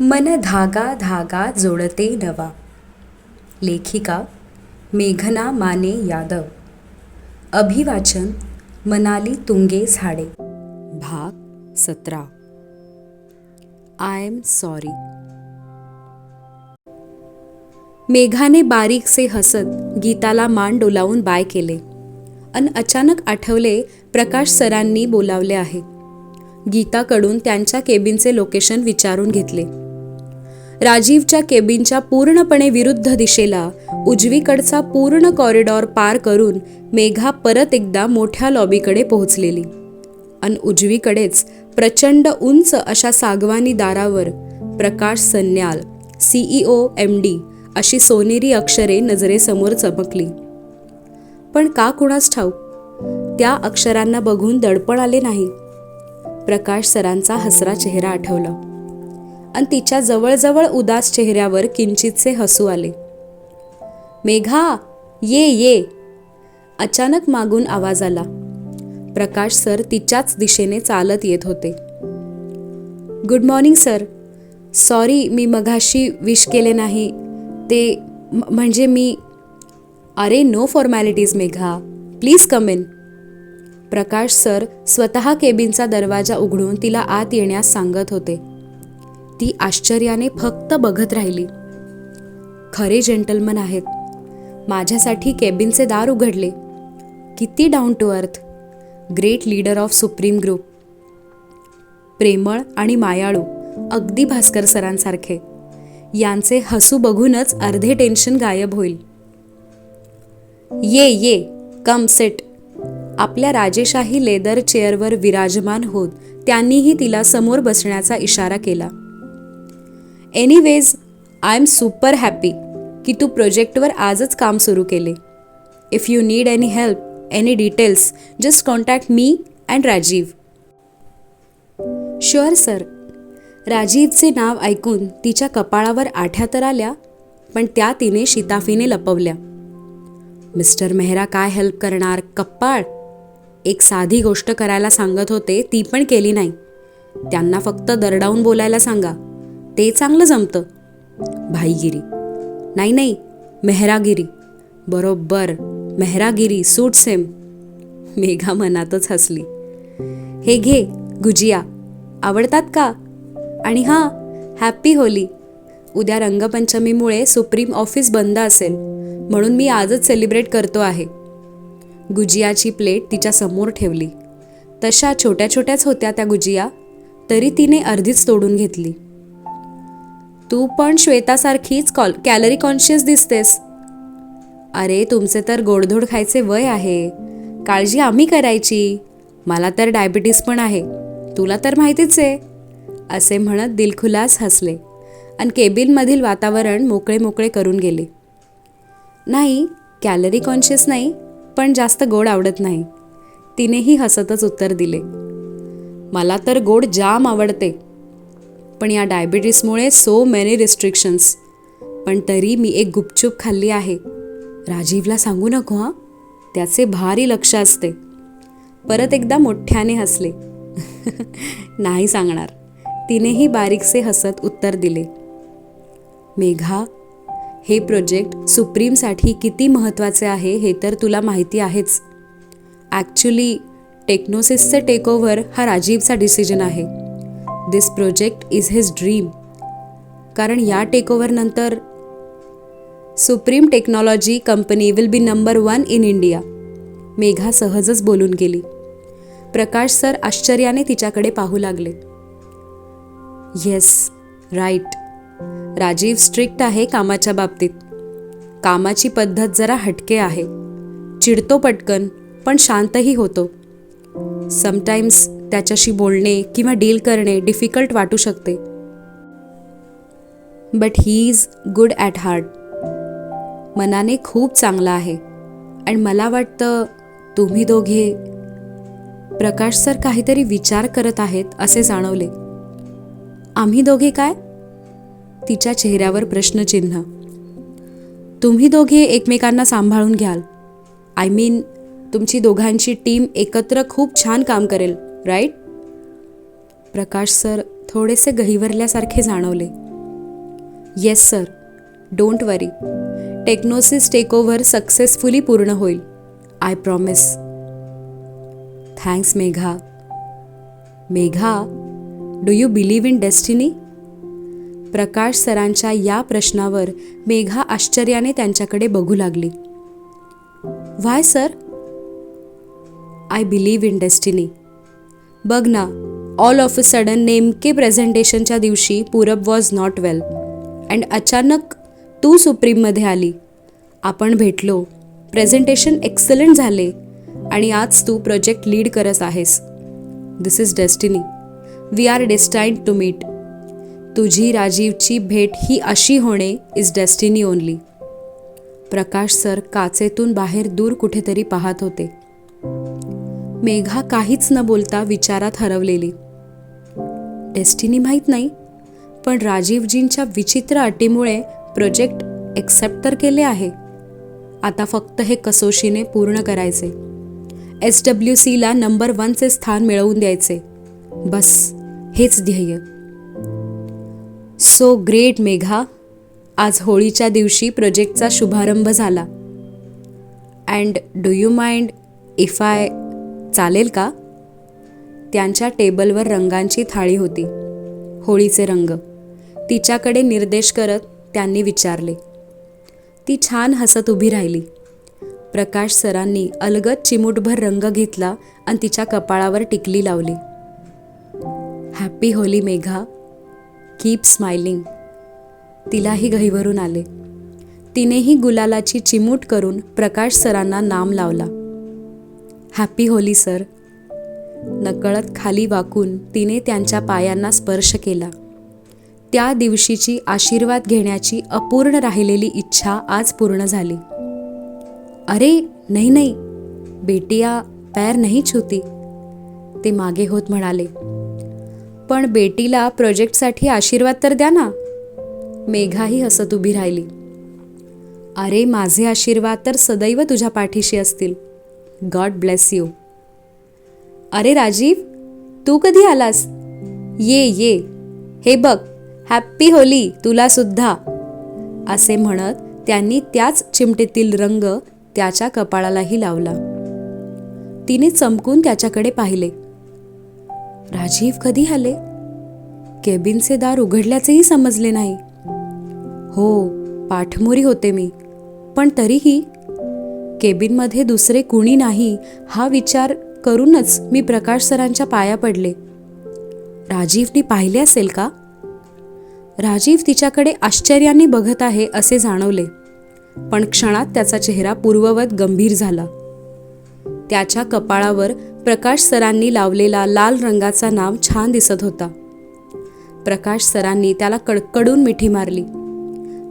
मन धागा धागा जोडते नवा. लेखिका मेघना माने यादव. अभिवाचन मनाली तुंगे झाडे. भाग सतरा. आय एम सॉरी मेघाने बारीकसे हसत गीताला मान डोलावून बाय केले. अन अचानक आठवले प्रकाश सरांनी बोलावले आहे. गीताकडून त्यांच्या केबिनचे लोकेशन विचारून घेतले. राजीवच्या केबिनच्या पूर्णपणे विरुद्ध दिशेला उजवीकडचा पूर्ण कॉरिडॉर पार करून मेघा परत एकदा मोठ्या लॉबीकडे पोहोचलेली. अन उजवीकडेच प्रचंड उंच अशा सागवानी दारावर Prakash Sanyal CEO M D अशी सोनेरी अक्षरे नजरेसमोर चमकली. पण का कुणास ठाऊक? त्या अक्षरांना बघून दडपण आले नाही. प्रकाश सरांचा हसरा चेहरा आठवला. आणि तिच्या जवळजवळ उदास चेहऱ्यावर किंचितसे हसू आले. मेघा ये ये. अचानक मागून आवाज आला. प्रकाश सर तिच्याच दिशेने चालत येत होते. Good morning sir. सॉरी मी मघाशी विश केले नाही. ते म्हणजे मी अरे no formalities Megha. Please come in. Prakash sir स्वतः केबिनचा दरवाजा उघडून तिला आत येण्यास सांगत होते. ती आश्चर्याने फक्त बघत राहिली. खरे जेंटलमन आहेत. माझ्यासाठी केबिनचे दार उघडले. किती down to earth great leader of supreme group प्रेमळ आणि मायाळू अगदी भास्कर सरांसारखे. यांचे हसू बघूनच अर्धे टेन्शन गायब होईल. ये ये कम सेट आपल्या राजेशाही लेदर चेअरवर विराजमान होत त्यांनीही तिला समोर बसण्याचा इशारा केला. Anyways I'm super happy की तू प्रोजेक्टवर आजच काम सुरू केले. If you need any help any details just contact me and Rajiv sure sir राजीवचे नाव ऐकून तिच्या कपाळावर आठ्या तर आल्या पण त्या तिने शिताफीने लपवल्या. मिस्टर मेहरा काय हेल्प करणार कप्पाळ? एक साधी गोष्ट करायला सांगत होते ती पण केली नाही. त्यांना फक्त दरडावून बोलायला सांगा. ते चांगलं जमतं. भाईगिरी. नाही नाही मेहरागिरी. बरोबर मेहरागिरी सूट सेम. मेघा मनातच हसली. हे घे गुजिया. आवडतात का? आणि हां हॅप्पी होली. उद्या रंगपंचमीमुळे सुप्रीम ऑफिस बंद असेल म्हणून मी आजच सेलिब्रेट करतो आहे. गुजियाची प्लेट तिच्या समोर ठेवली. तशा छोट्या छोट्याच होत्या त्या गुजिया तरी तिने अर्धीच तोडून घेतली. तू पण श्वेतासारखीच कॉल कॅलरी कॉन्शियस दिसतेस. अरे तुमचे तर गोडधोड खायचे वय आहे. काळजी आम्ही करायची. मला तर डायबिटीस पण आहे. तुला तर माहितीच आहे. असे म्हणत दिलखुलास हसले आणि केबिनमधील वातावरण मोकळे मोकळे करून गेले. नाही कॅलरी कॉन्शियस नाही पण जास्त गोड आवडत नाही. तिनेही हसतच उत्तर दिले. मला तर गोड जाम आवडते. पण या डायबिटीसमुळे सो मेनी रिस्ट्रिक्शन्स पण तरी मी एक गुपचूप खाल्ली आहे. राजीवला सांगू नको हां. त्याचे भारी लक्ष असते. परत एकदा मोठ्याने हसले. नाही सांगणार. तिनेही बारीकसे हसत उत्तर दिले. मेघा हे प्रोजेक्ट सुप्रीमसाठी किती महत्त्वाचे आहे हे तर तुला माहिती आहेच. ॲक्च्युली टेक्नोसिसचे टेकओव्हर हा राजीवचा डिसिजन आहे. This project is his dream कारण या टेकओव्हरनंतर supreme technology company will be number one in India Megha सहजच बोलून गेली. प्रकाश सर आश्चर्याने तिच्याकडे पाहू लागले. येस राईट राजीव स्ट्रिक्ट आहे कामाच्या बाबतीत. कामाची पद्धत जरा हटके आहे. चिडतो पटकन पण शांतही होतो. समटाईम्स त्याच्याशी बोलणे किंवा डील करणे डिफिकल्ट वाटू शकते. But he is good at heart मनाने खूप चांगला आहे. आणि मला वाटतं तुम्ही दोघे प्रकाश सर काहीतरी विचार करत आहेत असे जाणवले. आम्ही दोघे काय? तिच्या चेहऱ्यावर प्रश्नचिन्ह. तुम्ही दोघे एकमेकांना सांभाळून घ्याल. आय मीन तुमची दोघांची टीम एकत्र खूप छान काम करेल. राईट? प्रकाश सर थोडेसे गहिवरल्यासारखे जाणवले. Yes sir. Don't worry. Technosys takeover successfully पूर्ण होईल. I promise. Thanks Megha. Megha do you believe in destiny? Prakash सरांच्या या प्रश्नावर मेघा आश्चर्याने त्यांच्याकडे बघू लागली. Why sir? I believe in destiny. बघ ना ऑल ऑफ अ सडन नेमके प्रेझेंटेशनच्या दिवशी पूरब वॉज नॉट वेल अँड अचानक तू सुप्रीममध्ये आली. आपण भेटलो. प्रेझेंटेशन एक्सलंट झाले. आणि आज तू प्रोजेक्ट लीड करत आहेस. This is destiny we are destined to meet तुझी राजीवची भेट ही अशी होणे is destiny only Prakash sir काचेतून बाहेर दूर कुठेतरी पाहत होते. मेघा काहीच न बोलता विचारात हरवलेली. डेस्टिनी माहीत नाही पण राजीवजींच्या विचित्र अटीमुळे प्रोजेक्ट एक्सेप्ट तर केले आहे. आता फक्त हे कसोशीने पूर्ण करायचे. एस डब्ल्यू सीला नंबर वनचे स्थान मिळवून द्यायचे. बस हेच ध्येय. सो ग्रेट मेघा आज होळीच्या दिवशी प्रोजेक्टचा शुभारंभ झाला. And do you mind if I चालेल का? त्यांच्या टेबलवर रंगांची थाळी होती. होळीचे रंग. तिच्याकडे निर्देश करत त्यांनी विचारले. ती छान हसत उभी राहिली. प्रकाश सरांनी अलगद चिमूटभर रंग घेतला आणि तिच्या कपाळावर टिकली लावली. Happy Holi Megha. Keep smiling. तिलाही गहीवरून आले. तिनेही गुलालाची चिमूट करून प्रकाश सरांना नाम लावला. Happy Holi sir. नकळत खाली वाकून तिने त्यांच्या पायांना स्पर्श केला. त्या दिवशीची आशीर्वाद घेण्याची अपूर्ण राहिलेली इच्छा आज पूर्ण झाली. अरे नाही नाही बेटिया पैर नाही छूती ते मागे होत म्हणाले. पण बेटीला प्रोजेक्टसाठी आशीर्वाद तर द्या ना. मेघाही हसत उभी राहिली. अरे माझे आशीर्वाद तर सदैव तुझ्या पाठीशी असतील. गॉड ब्लेस यू अरे राजीव तू कधी आलास? ये ये. हे बघ हॅप्पी होली तुला सुद्धा. असे म्हणत त्यांनी त्याच चिमटेतील रंग त्याच्या कपाळालाही लावला. तिने चमकून त्याच्याकडे पाहिले. राजीव कधी आले? केबिनचे दार उघडल्याचेही समजले नाही. हो पाठमोरी होते मी पण तरीही केबिनमध्ये दुसरे कुणी नाही हा विचार करूनच मी प्रकाश सरांच्या पाया पडले. राजीवने पाहिले असेल का? राजीव तिच्याकडे आश्चर्याने बघत आहे असे जाणवले. पण क्षणात त्याचा चेहरा पूर्ववत गंभीर झाला. त्याच्या कपाळावर प्रकाश सरांनी लावलेला लाल रंगाचा नाव छान दिसत होता. प्रकाश सरांनी त्याला कडकडून मिठी मारली.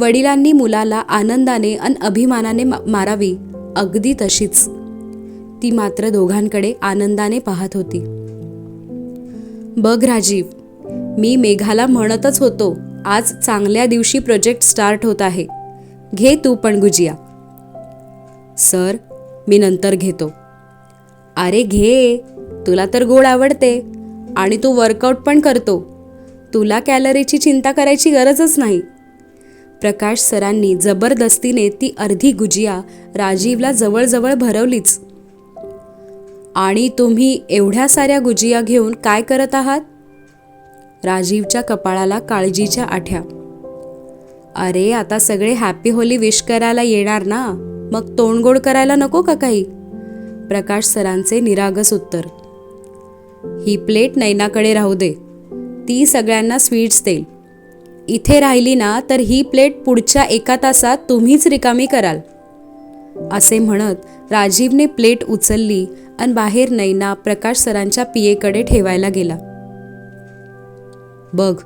वडिलांनी मुलाला आनंदाने अन अभिमानाने मारावी. अगदी तशीच. ती मात्र दोघांकडे आनंदाने पाहत होती. बघ राजीव मी मेघाला म्हणतच होतो आज चांगल्या दिवशी प्रोजेक्ट स्टार्ट होत आहे. घे तू पण गुजिया. सर मी नंतर घेतो. अरे घे तुला तर गोड आवडते आणि तू वर्कआउट पण करतो. तुला कॅलरीची चिंता करायची गरजच नाही. प्रकाश सरांनी जबरदस्तीने ती अर्धी गुजिया राजीवला जवळजवळ भरवलीच. आणि तुम्ही एवढ्या साऱ्या गुजिया घेऊन काय करत आहात? राजीवच्या कपाळाला काळजीच्या आठ्या. अरे आता सगळे हॅपी होली विश करायला येणार ना? मग तोंडगोड करायला नको का काही? प्रकाश सरांचे निरागस उत्तर. ही प्लेट नैनाकडे राहू दे. ती सगळ्यांना स्वीट्स देईल. इथे राहिली ना तर ही प्लेट पुढच्या एका तासात तुम्हीच रिकामी कराल. असे म्हणत राजीवने प्लेट उचलली आणि बाहेर नैना प्रकाश सरांच्या पियेकडे ठेवायला गेला. बघ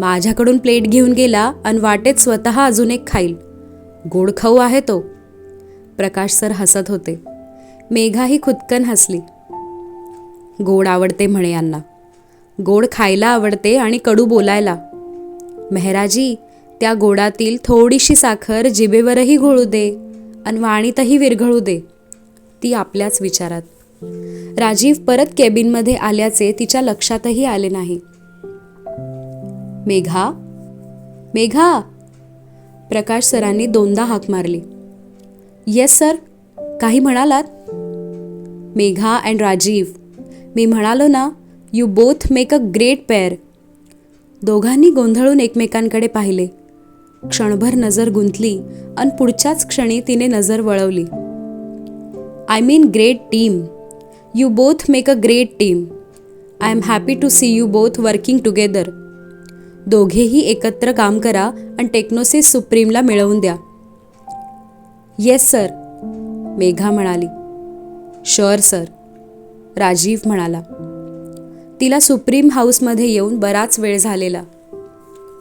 माझ्याकडून प्लेट घेऊन गेला आणि वाटेत स्वतः अजून एक खाईल. गोड खाऊ आहे तो. प्रकाश सर हसत होते. मेघाही खुदकन हसली. गोड आवडते म्हणे यांना. गोड खायला आवडते आणि कडू बोलायला. मेहराजी त्या गोडातील थोडीशी साखर जिभेवरही घोळू दे आणि वाणीतही विरघळू दे. ती आपल्याच विचारात. राजीव परत केबिनमध्ये आल्याचे तिच्या लक्षातही आले नाही. मेघा मेघा! प्रकाश सरांनी दोनदा हाक मारली. Yes sir. काही म्हणालात? मेघा अँड राजीव. मी म्हणालो ना you both make a great pair. दोघांनी गोंधळून एकमेकांकडे पाहिले. क्षणभर नजर गुंतली आणि पुढच्याच क्षणी तिने नजर वळवली. I mean great team you both make a great team I'm happy to see you both working together दोघेही एकत्र काम करा आणि टेक्नोसिस सुप्रीमला मिळवून द्या. येस सर मेघा म्हणाली. शुअर सर राजीव म्हणाला. तिला सुप्रीम हाऊसमध्ये येऊन बराच वेळ झालेला.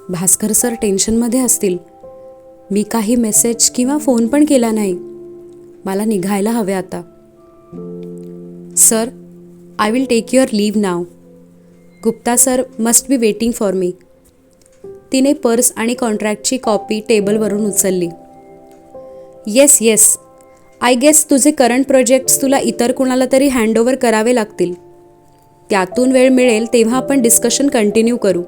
भास्कर सर टेन्शनमध्ये असतील. मी काही मेसेज किंवा फोन पण केला नाही. मला निघायला हवे आता. Sir I will take your leave now Gupta sir must be waiting for me तिने पर्स आणि कॉन्ट्रॅक्टची कॉपी टेबलवरून उचलली. येस येस आय गेस तुझे करंट प्रोजेक्ट्स तुला इतर कुणाला तरी हँडओव्हर करावे लागतील. त्यातून वेळ मिळेल तेव्हा आपण डिस्कशन कंटिन्यू करू.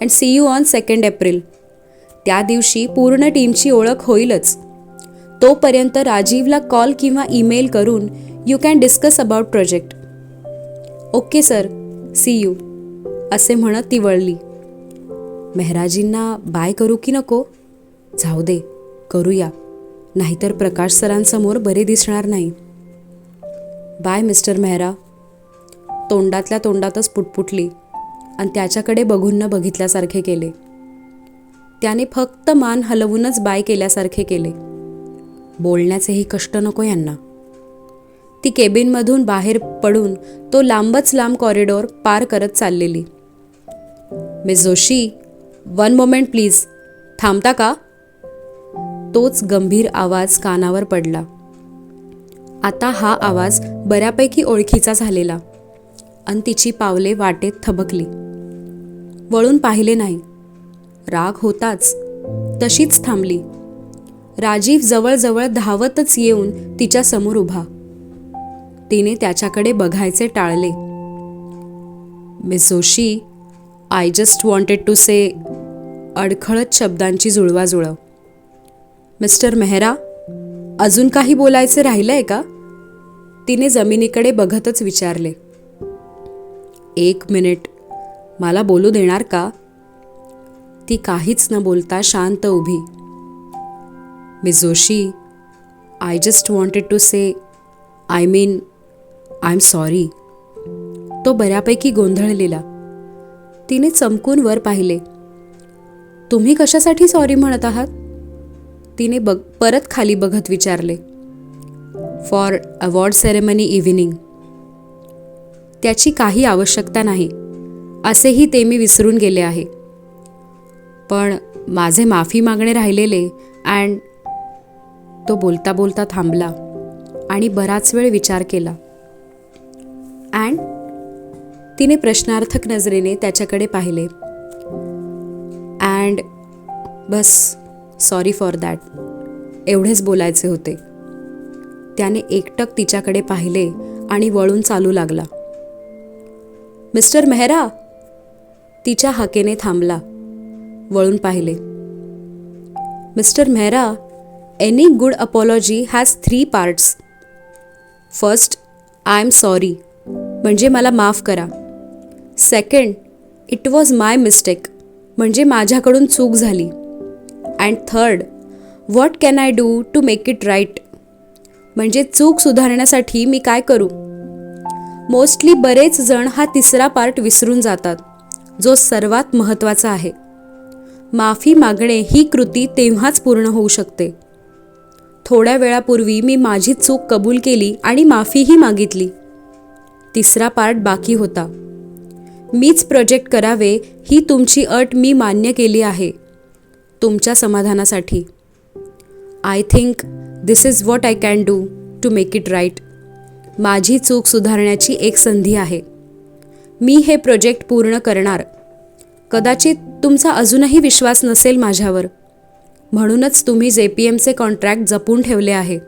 And see you on second April त्या दिवशी पूर्ण टीमची ओळख होईलच. तोपर्यंत राजीवला कॉल किंवा ईमेल करून you can discuss about project okay sir see you असे म्हणत ती वळली. मेहराजींना बाय करू की नको? जाऊ दे. करूया. नाहीतर प्रकाश सरांसमोर बरे दिसणार नाही. बाय मिस्टर मेहरा तोंडातल्या तोंडातच पुटपुटली आणि त्याच्याकडे बघून न बघितल्यासारखे केले. त्याने फक्त मान हलवूनच बाय केल्यासारखे केले. बोलण्याचेही कष्ट नको यांना. ती केबिनमधून बाहेर पडून तो लांबच लांब कॉरिडॉर पार करत चाललेली. Miss Joshi one moment please थांबता का? तोच गंभीर आवाज कानावर पडला. आता हा आवाज बऱ्यापैकी ओळखीचा झालेला. आणि तिची पावले वाटेत थबकली. वळून पाहिले नाही. राग होताच. तशीच थांबली. राजीव जवळजवळ धावतच येऊन तिच्या समोर उभा. तिने त्याच्याकडे बघायचे टाळले. Miss Joshi I just wanted to say अडखळत शब्दांची जुळवाजुळव. मिस्टर मेहरा अजून काही बोलायचे राहिलंय का? तिने जमिनीकडे बघतच विचारले. एक मिनिट. मला बोलू देणार का? ती काहीच न बोलता शांत उभी. मी Joshi. I just wanted to say I mean I'm sorry तो बऱ्यापैकी गोंधळलेला. तिने चमकून वर पाहिले. तुम्ही कशासाठी सॉरी म्हणत आहात? तिने बघ परत खाली बघत विचारले. फॉर अवॉर्ड सेरेमनी इव्हिनिंग त्याची काही आवश्यकता नाही. असेही ते मी विसरून गेले आहे. पण माझे माफी मागणे राहिलेले अँड तो बोलता बोलता थांबला आणि बराच वेळ विचार केला. अँड तिने प्रश्नार्थक नजरेने त्याच्याकडे पाहिले. अँड बस सॉरी फॉर दॅट. एवढेच बोलायचे होते. त्याने एकटक तिच्याकडे पाहिले आणि वळून चालू लागला. मिस्टर मेहरा? तिच्या हाकेने थांबला. वळून पाहिले. Mister Mehra any good apology has three parts first I'm sorry म्हणजे मला माफ करा. Second it was my mistake म्हणजे माझ्याकडून चूक झाली. And third what can I do to make it right म्हणजे चूक सुधारण्यासाठी मी काय करू? मोस्टली बरेच जण हा तिसरा पार्ट विसरून जातात जो सर्वात महत्त्वाचा आहे. माफी मागणे ही कृती तेव्हाच पूर्ण होऊ शकते. थोड्या वेळापूर्वी मी माझी चूक कबूल केली आणि माफीही मागितली. तिसरा पार्ट बाकी होता. मीच प्रोजेक्ट करावे ही तुमची अट मी मान्य केली आहे. तुमच्या समाधानासाठी. I think this is what I can do to make it right. माझी चूक सुधारण्याची एक संधी आहे. मी हे प्रोजेक्ट पूर्ण करणार. कदाचित तुमचा अजूनही विश्वास नसेल माझ्यावर. म्हणूनच तुम्ही जे पी एमचे कॉन्ट्रॅक्ट जपून ठेवले आहे.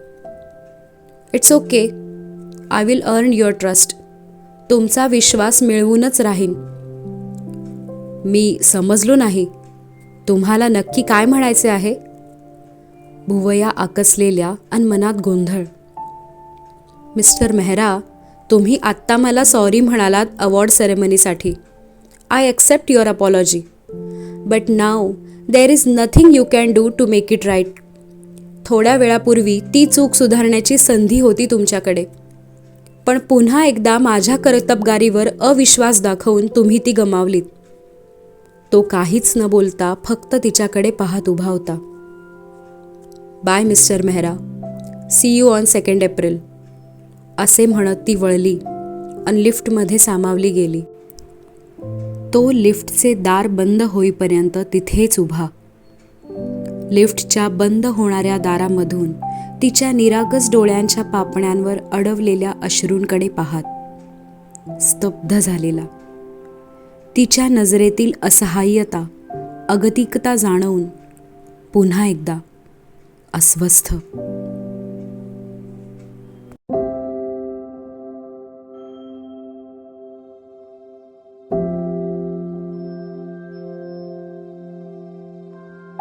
It's okay. I will earn your trust. तुमचा विश्वास मिळवूनच राहीन. मी समजलो नाही. तुम्हाला नक्की काय म्हणायचे आहे? भुवया आकसलेल्या आणि मनात गोंधळ. मिस्टर मेहरा तुम्ही आत्ता मला सॉरी म्हणालात award सेरेमनीसाठी. I accept your apology. But now there is nothing you can do to make it right. थोड्या वेळापूर्वी ती चूक सुधारण्याची संधी होती तुमच्याकडे. पण पुन्हा एकदा माझ्या कर्तबगारीवर अविश्वास दाखवून तुम्ही ती गमावलीत. तो काहीच न बोलता फक्त तिच्याकडे पाहत उभा होता. Bye mister Mehra. See you on second April. असे म्हणत ती वळली आणि लिफ्टमध्ये सामावली गेली. तो लिफ्टचे दार बंद होईपर्यंत तिथेच उभा. लिफ्टच्या बंद होणाऱ्या दारामधून तिच्या निरागस डोळ्यांच्या पापण्यांवर अडवलेल्या अश्रूंकडे पाहात स्तब्ध झालेला. तिच्या नजरेतील असहाय्यता अगतिकता जाणवून पुन्हा एकदा अस्वस्थ.